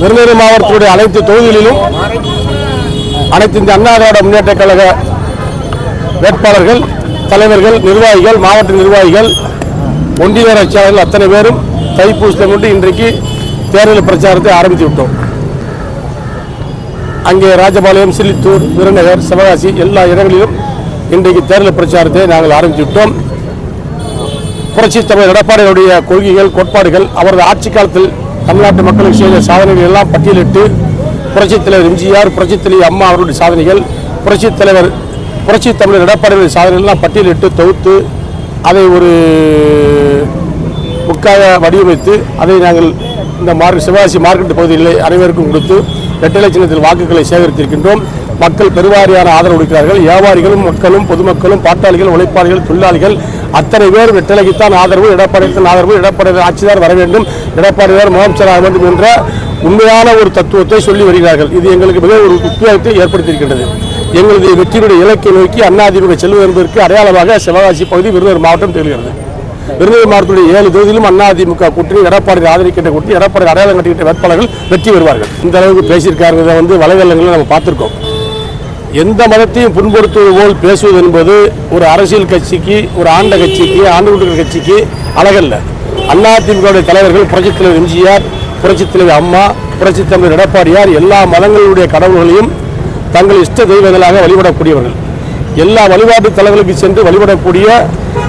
விருதுநகர் மாவட்டத்துடைய அனைத்து தொகுதிகளிலும் அனைத்து இந்த அண்ணா திராவிட முன்னேற்ற கழக வேட்பாளர்கள் தலைவர்கள் நிர்வாகிகள் மாவட்ட நிர்வாகிகள் ஒன்றிய செயலாளர்கள் அத்தனை பேரும் தைப்பூசத்தை கொண்டு இன்றைக்கு தேர்தல் பிரச்சாரத்தை ஆரம்பித்து விட்டோம். அங்கே ராஜபாளையம் சில்லித்தூர் விருநகர் சிவகாசி எல்லா இடங்களிலும் இன்றைக்கு தேர்தல் பிரச்சாரத்தை நாங்கள் ஆரம்பித்து விட்டோம். புரட்சி தலைவர் எடப்பாடியுடைய கொள்கைகள் கோட்பாடுகள் அவரது ஆட்சி காலத்தில் தமிழ்நாட்டு மக்களுக்கு செய்த சாதனைகள் எல்லாம் பட்டியலிட்டு புரட்சித் தலைவர் எம்ஜிஆர் புரட்சித் தலைவர் அம்மா அவருடைய சாதனைகள் புரட்சித் தலைவர் புரட்சி தமிழர் எடப்பாடியுடைய சாதனைகள்லாம் பட்டியலிட்டு தொகுத்து அதை ஒரு புக்காக வடிவமைத்து அதை நாங்கள் இந்த மார்க் சிவகாசி மார்க்கெட் பகுதிகளில் அனைவருக்கும் கொடுத்து எட்டு லட்சத்தில் வாக்குகளை சேகரித்திருக்கின்றோம். மக்கள் பெருவாரியான ஆதரவு கொடுக்கிறார்கள். வியாபாரிகளும் மக்களும் பொதுமக்களும் பாட்டாளிகள் உழைப்பாளிகள் தொழிலாளிகள் அத்தனை பேர் வெட்டலைக்குத்தான் ஆதரவு எடப்பாடித்தான் ஆதரவு எடப்பாடி ஆட்சிதார் வர வேண்டும் எடப்பாடியார் முதலமைச்சர் ஆக வேண்டும் என்ற உண்மையான ஒரு தத்துவத்தை சொல்லி வருகிறார்கள். இது எங்களுக்கு மிக ஒரு உத்வேகத்தை ஏற்படுத்தியிருக்கின்றது. எங்களது வெற்றியுடைய இலக்கை நோக்கி அண்ணாதிமுக செல்வது என்பதற்கு அடையாளமாக சிவகாசி பகுதி விருதுநகர் மாவட்டம் திகழ்கிறது விருதுநகர் மாவட்டத்துடைய ஏழு தொகுதியிலும் அதிமுக கூட்டணி எடப்பாடி ஆதரிக்கின்ற கூட்டணி எடப்பாடி அடையாளம் கட்டுகின்ற வேட்பாளர்கள் வெற்றி பெறுவார்கள். இந்த அளவுக்கு பேசியிருக்காருங்கிறத வந்து வலைதளங்களில் நம்ம பார்த்துருக்கோம். எந்த மதத்தையும் புண்படுத்துவது போல் பேசுவது என்பது ஒரு அரசியல் கட்சிக்கு ஒரு ஆண்ட கட்சிக்கு ஆண்டு கொண்டிருக்கிற கட்சிக்கு அழகல்ல. அதிமுகவுடைய தலைவர்கள் புரட்சித் தலைவர் எம்ஜிஆர் புரட்சித் தலைவர் அம்மா புரட்சித் தலைவர் எடப்பாடியார் எல்லா மதங்களுடைய கடவுள்களையும் தங்கள் இஷ்ட தெய்வங்களாக வழிபடக்கூடியவர்கள். எல்லா வழிபாட்டு தலங்களுக்கு சென்று வழிபடக்கூடிய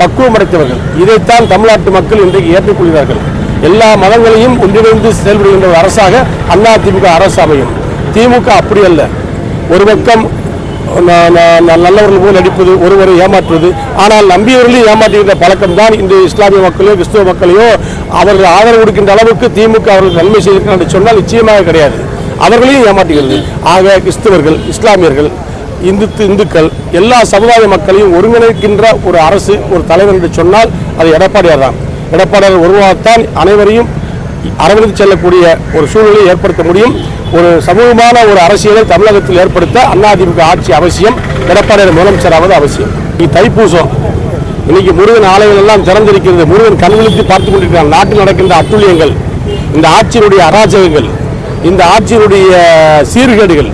பக்குவம் அடைத்தவர்கள் இதைத்தான் தமிழ்நாட்டு மக்கள் இன்றைக்கு ஏற்றுக்கொள்கிறார்கள். எல்லா மதங்களையும் ஒன்றிணைந்து செயல்படுகின்ற அரசாக அதிமுக அரசு அமையும். திமுக அப்படி அல்ல. ஒரு பக்கம் நல்லவர்கள் போல் நடிப்பது ஒருவரை ஏமாற்றுவது. ஆனால் நம்பியவர்களையும் ஏமாற்றுகின்ற பழக்கம் தான் இன்று இஸ்லாமிய மக்களையோ கிறிஸ்துவ மக்களையோ அவர்கள் ஆதரவு கொடுக்கின்ற அளவுக்கு திமுக அவர்கள் நன்மை செய்திருக்கிறார் என்று சொன்னால் நிச்சயமாக கிடையாது. அவர்களையும் ஏமாற்றுகிறது. ஆக கிறிஸ்தவர்கள் இஸ்லாமியர்கள் இந்து இந்துக்கள் எல்லா சமுதாய மக்களையும் ஒருங்கிணைக்கின்ற ஒரு அரசு ஒரு தலைவர் என்று சொன்னால் அது எடப்பாடியார் தான் எடப்பாடியார் ஒருவராகத்தான் அனைவரையும் அரவணைத்து செல்லக்கூடிய ஒரு சூழ்நிலையை ஏற்படுத்த முடியும். ஒரு சமூகமான ஒரு அரசியலை தமிழகத்தில் ஏற்படுத்த அதிமுக ஆட்சி அவசியம். எடப்பாடியார் முதலமைச்சராவது அவசியம். இது தைப்பூசம். இன்னைக்கு முருகன் ஆலயங்கள் எல்லாம் திறந்திருக்கிறது. முருகன் கண்களுக்கு பார்த்து கொண்டிருக்கிறான். நாட்டில் நடக்கின்ற அட்டுழியங்கள் இந்த ஆட்சியினுடைய அராஜகங்கள் இந்த ஆட்சியினுடைய சீர்கேடுகள்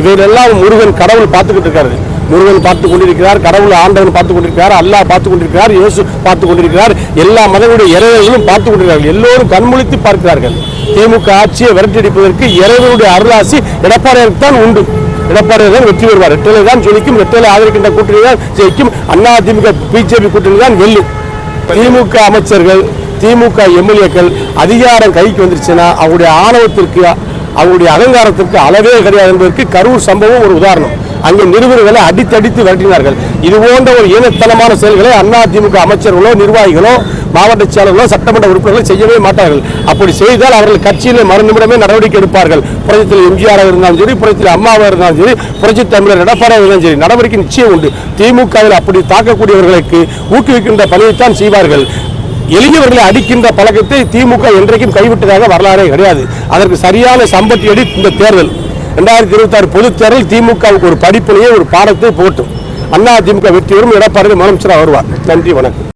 இவையெல்லாம் முருகன் கடவுள் பார்த்துக்கிட்டு இருக்காரு முருகன் பார்த்து கொண்டிருக்கிறார் கடவுள் ஆண்டவன் பார்த்து கொண்டிருக்கிறார் அல்லாஹ் பார்த்து கொண்டிருக்கிறார் இயேசு பார்த்து கொண்டிருக்கிறார். எல்லா மதங்களுடைய இறைவர்களும் பார்த்து கொண்டிருக்கிறார்கள். எல்லோரும் கண்முழித்து பார்க்கிறார்கள். திமுக ஆட்சியை விரட்டடிப்பதற்கு இறைவனுடைய அருளாசி எடப்பாடியாருக்கு தான் உண்டு. எடப்பாடியார் தான் வெற்றி பெறுவார். ரெட்டலை தான் ஜொலிக்கும் ரெட்டலை ஆதரிக்கின்ற கூட்டணி தான் ஜெயிக்கும். அண்ணா திமுக பிஜேபி கூட்டணி தான் வெல்லும். திமுக அமைச்சர்கள் திமுக எம்எல்ஏக்கள் அதிகாரம் கைக்கு வந்துருச்சுன்னா அவருடைய ஆணவத்திற்கு அவருடைய அகங்காரத்திற்கு அளவே கிடையாது என்பதற்கு கரூர் சம்பவம் ஒரு உதாரணம். அங்கே நிருபர்களை அடித்தடித்து விரட்டினார்கள். இது போன்ற ஒரு ஈனத்தனமான செயல்களை அதிமுக அமைச்சர்களோ நிர்வாகிகளோ மாவட்ட செயலர்களோ சட்டமன்ற உறுப்பினர்களோ செய்யவே மாட்டார்கள். அப்படி செய்தால் அவர்கள் கட்சியில் மறுநிமிடமே நடவடிக்கை எடுப்பார்கள். புரட்சத்தில் எம்ஜிஆராக இருந்தாலும் சரி புரட்சத்தில் அம்மாவாக இருந்தாலும் சரி புரட்சி தமிழர் எடப்பாடியாக இருந்தாலும் சரி நடவடிக்கை நிச்சயம் உண்டு. திமுகவில் அப்படி தாக்கக்கூடியவர்களுக்கு ஊக்குவிக்கின்ற பணியைத்தான் செய்வார்கள். எளியவர்களை அடிக்கின்ற பழக்கத்தை திமுக என்றைக்கும் கைவிட்டதாக வரலாறே கிடையாது. அதற்கு சரியான சம்பத்தி அடி இந்த தேர்தல். ரெண்டாயிரத்தி இருபத்தி ஆறு பொதுத் திமுகவுக்கு ஒரு படிப்பினையே ஒரு பாடத்தை போட்டும் அண்ணா திமுக வெற்றி வரும் எடப்பாடி முதலமைச்சராக வருவார். நன்றி வணக்கம்.